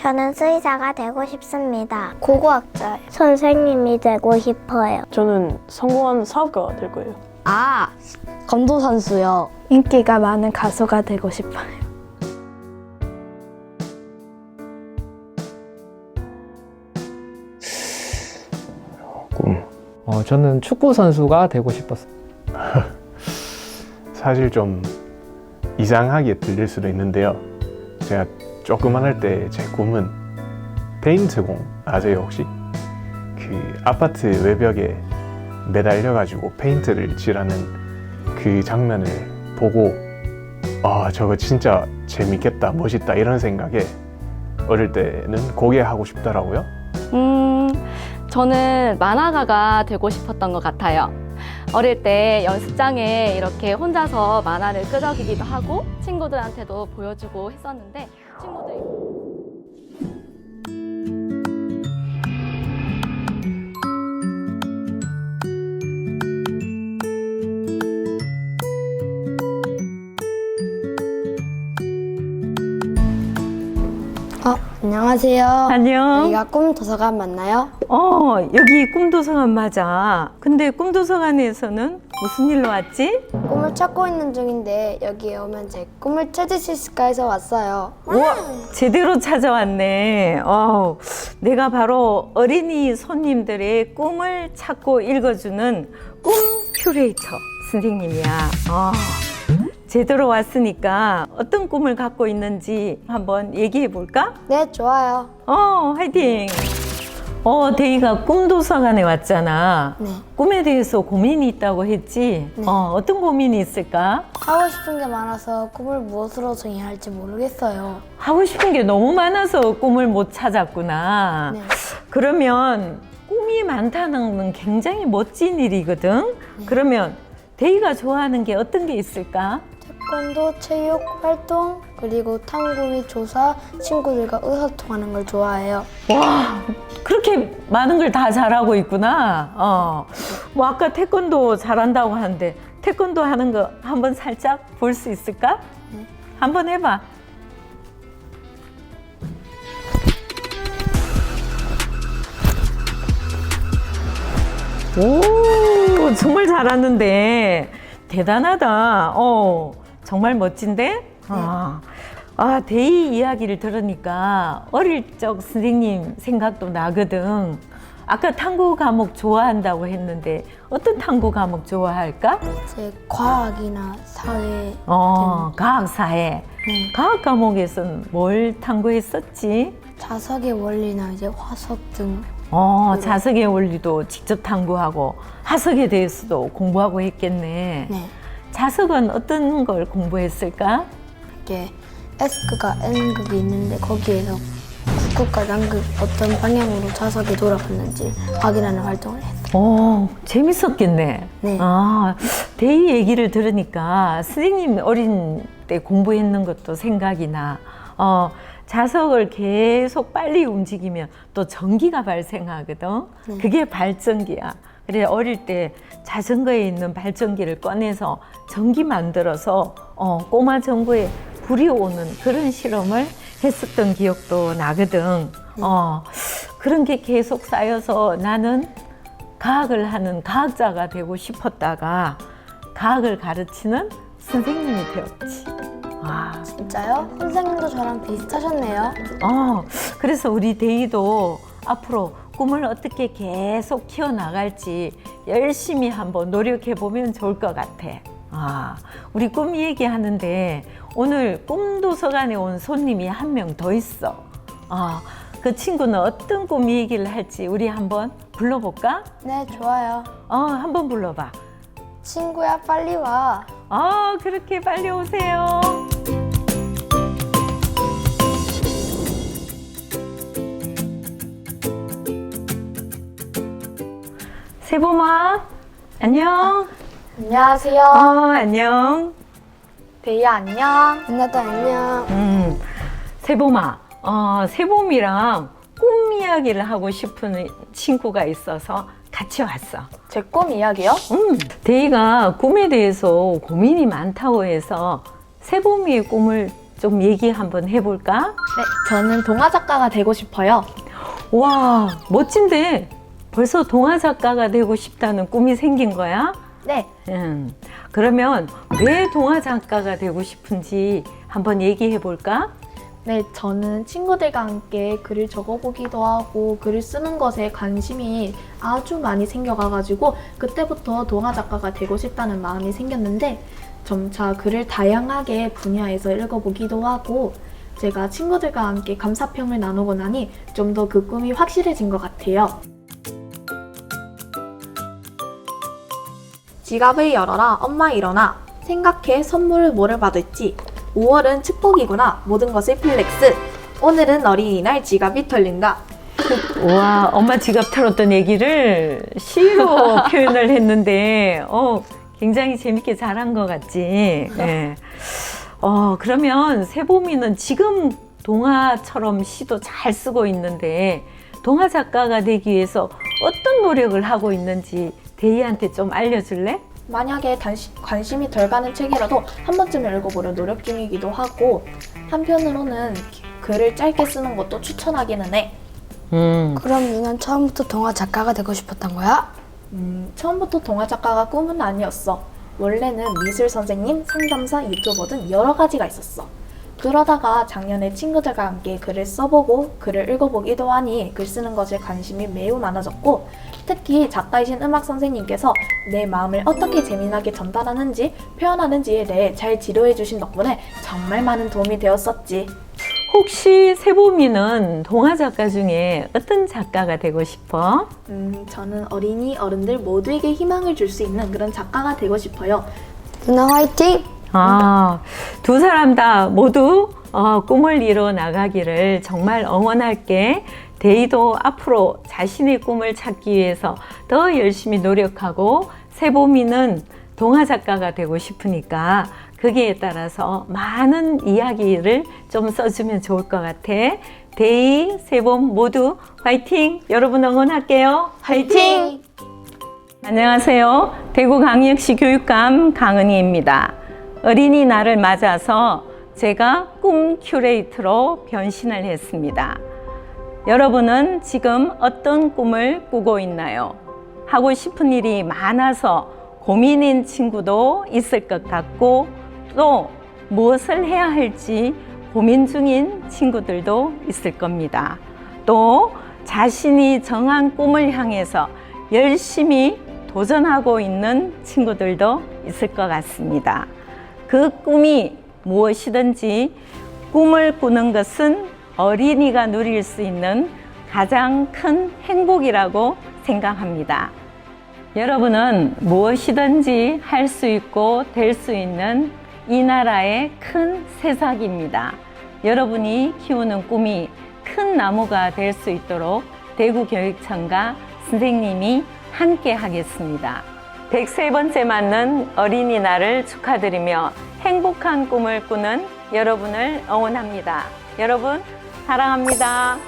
저는 수의사가 되고 싶습니다. 고고학자 선생님이 되고 싶어요. 저는 성공한 사업가가 될 거예요. 아, 검도 선수요. 인기가 많은 가수가 되고 싶어요. 꿈. 어, 저는 축구 선수가 되고 싶었어요. 사실 좀 이상하게 들릴 수도 있는데요. 제가 조그만 때제 꿈은 페인트공 아세요 혹시? 그 아파트 외벽에 매달려가지고 페인트를 칠하는 그 장면을 보고 아 저거 진짜 재밌겠다 멋있다 이런 생각에 어릴 때는 그게 하고 싶더라고요. 음, 저는 만화가가 되고 싶었던 것 같아요. 어릴 때 연습장에 이렇게 혼자서 만화를 끄덕이기도 하고 친구들한테도 보여주고 했었는데 어, 안녕하세요. 안녕. 여기가 꿈 도서관 맞나요? 어, 여기 꿈도서관 맞아. 근데 꿈도서관에서는 무슨 일로 왔지? 꿈을 찾고 있는 중인데 여기에 오면 제 꿈을 찾을 수 있을까 해서 왔어요. 우와, 제대로 찾아왔네. 어, 내가 바로 어린이 손님들의 꿈을 찾고 읽어주는 꿈 큐레이터 선생님이야. 어, 제대로 왔으니까 어떤 꿈을 갖고 있는지 한번 얘기해 볼까? 네, 좋아요. 어, 화이팅! 어, 데이가 꿈도서관에 왔잖아. 네. 꿈에 대해서 고민이 있다고 했지? 네. 어, 어떤 고민이 있을까? 하고 싶은 게 많아서 꿈을 무엇으로 정해야 할지 모르겠어요. 하고 싶은 게 너무 많아서 꿈을 못 찾았구나. 네. 그러면 꿈이 많다는 건 굉장히 멋진 일이거든? 그러면 데이가 좋아하는 게 어떤 게 있을까? 태권도, 체육, 활동, 그리고 탐구 및 조사, 친구들과 의사소통하는 걸 좋아해요. 와, 그렇게 많은 걸 다 잘하고 있구나. 어. 뭐 아까 태권도 잘한다고 하는데 태권도 하는 거 한번 살짝 볼 수 있을까? 한번 해봐. 오, 정말 잘하는데 대단하다. 어, 정말 멋진데? 아, 아, 데이 이야기를 들으니까 어릴 적 선생님 생각도 나거든. 아까 탐구 과목 좋아한다고 했는데 어떤 탐구 과목 좋아할까? 제 과학이나 사회, 어, 과학 사회. 네. 과학 과목에서는 뭘 탐구했었지? 자석의 원리나 이제 화석 등 어, 자석의 원리도 직접 탐구하고 화석에 대해서도 공부하고 했겠네. 네. 자석은 어떤 걸 공부했을까? 이게 S극과 N극이 있는데 거기에서 북극과 남극 어떤 방향으로 자석이 돌아갔는지 확인하는 활동을 했어요. 어, 재밌었겠네. 네. 아, 데이 얘기를 들으니까 선생님 어린 때 공부했는 것도 생각이 나. 어, 자석을 계속 빨리 움직이면 또 전기가 발생하거든. 그게 발전기야. 그래 어릴 때 자전거에 있는 발전기를 꺼내서 전기 만들어서 어, 꼬마 전구에 불이 오는 그런 실험을 했었던 기억도 나거든. 어, 그런 게 계속 쌓여서 나는 과학을 하는 과학자가 되고 싶었다가 과학을 가르치는 선생님이 되었지. 아, 진짜요? 선생님도 저랑 비슷하셨네요. 어, 그래서 우리 데이도 앞으로 꿈을 어떻게 계속 키워나갈지 열심히 한번 노력해 보면 좋을 것 같아. 아, 우리 꿈 얘기하는데 오늘 꿈 도서관에 온 손님이 한 명 더 있어. 아, 그 친구는 어떤 꿈 얘기를 할지 우리 한번 불러볼까? 네, 좋아요. 어, 한번 불러봐. 친구야, 빨리 와. 아, 그렇게 빨리 오세요. 세범아, 안녕. 안녕하세요. 어, 안녕. 데이야, 안녕. 누나도 안녕. 음, 세범아, 어, 세범이랑 꿈 이야기를 하고 싶은 친구가 있어서 같이 왔어. 제 꿈 이야기요? 음, 데이가 꿈에 대해서 고민이 많다고 해서 세범이의 꿈을 좀 얘기 한번 해볼까? 네, 저는 동화 작가가 되고 싶어요. 와, 멋진데 벌써 동화 작가가 되고 싶다는 꿈이 생긴 거야? 네, 음, 그러면 왜 동화 작가가 되고 싶은지 한번 얘기해 볼까? 네, 저는 친구들과 함께 글을 적어보기도 하고 글을 쓰는 것에 관심이 아주 많이 생겨가가지고 그때부터 동화 작가가 되고 싶다는 마음이 생겼는데 점차 글을 다양하게 분야에서 읽어보기도 하고 제가 친구들과 함께 감사평을 나누고 나니 좀 더 그 꿈이 확실해진 것 같아요. 지갑을 열어라, 엄마 일어나. 생각해 선물을 뭐를 받을지. 5월은 축복이구나. 모든 것을 플렉스. 오늘은 어린이날 지갑이 털린다. 와, 엄마 지갑 털었던 얘기를 시로 표현을 했는데, 어, 굉장히 재밌게 잘한 것 같지. 예. 어, 그러면 세봄이는 지금 동화처럼 시도 잘 쓰고 있는데, 동화 작가가 되기 위해서 어떤 노력을 하고 있는지 데이한테 좀 알려줄래? 만약에 단시- 관심이 덜 가는 책이라도 한 번쯤 읽어보려 노력 중이기도 하고 한편으로는 기- 글을 짧게 쓰는 것도 추천하기는 해. 음. 그럼 너는 처음부터 동화 작가가 되고 싶었던 거야? 음, 처음부터 동화 작가가 꿈은 아니었어. 원래는 미술 선생님, 상담사, 유튜버 등 여러 가지가 있었어. 그러다가 작년에 친구들과 함께 글을 써보고 글을 읽어보기도 하니 글 쓰는 것에 관심이 매우 많아졌고 특히 작가이신 음악 선생님께서 내 마음을 어떻게 재미나게 전달하는지 표현하는지에 대해 잘 지도해 주신 덕분에 정말 많은 도움이 되었었지. 혹시 세봄이는 동화 작가 중에 어떤 작가가 되고 싶어? 음, 저는 어린이 어른들 모두에게 희망을 줄 수 있는 그런 작가가 되고 싶어요. 누나 화이팅! 아, 두 사람 다 모두 어, 꿈을 이뤄 나가기를 정말 응원할게. 데이도 앞으로 자신의 꿈을 찾기 위해서 더 열심히 노력하고 세봄이는 동화 작가가 되고 싶으니까 거기에 따라서 많은 이야기를 좀 써주면 좋을 것 같아. 데이, 세봄 모두 화이팅! 여러분 응원할게요. 화이팅! 안녕하세요. 대구광역시 교육감 강은희입니다. 어린이날을 맞아서 제가 꿈 큐레이터로 변신을 했습니다. 여러분은 지금 어떤 꿈을 꾸고 있나요? 하고 싶은 일이 많아서 고민인 친구도 있을 것 같고 또 무엇을 해야 할지 고민 중인 친구들도 있을 겁니다. 또 자신이 정한 꿈을 향해서 열심히 도전하고 있는 친구들도 있을 것 같습니다. 그 꿈이 무엇이든지 꿈을 꾸는 것은 어린이가 누릴 수 있는 가장 큰 행복이라고 생각합니다. 여러분은 무엇이든지 할 수 있고 될 수 있는 이 나라의 큰 새싹입니다. 여러분이 키우는 꿈이 큰 나무가 될 수 있도록 대구교육청과 선생님이 함께 하겠습니다. 103번째 맞는 어린이날을 축하드리며 행복한 꿈을 꾸는 여러분을 응원합니다. 여러분, 사랑합니다.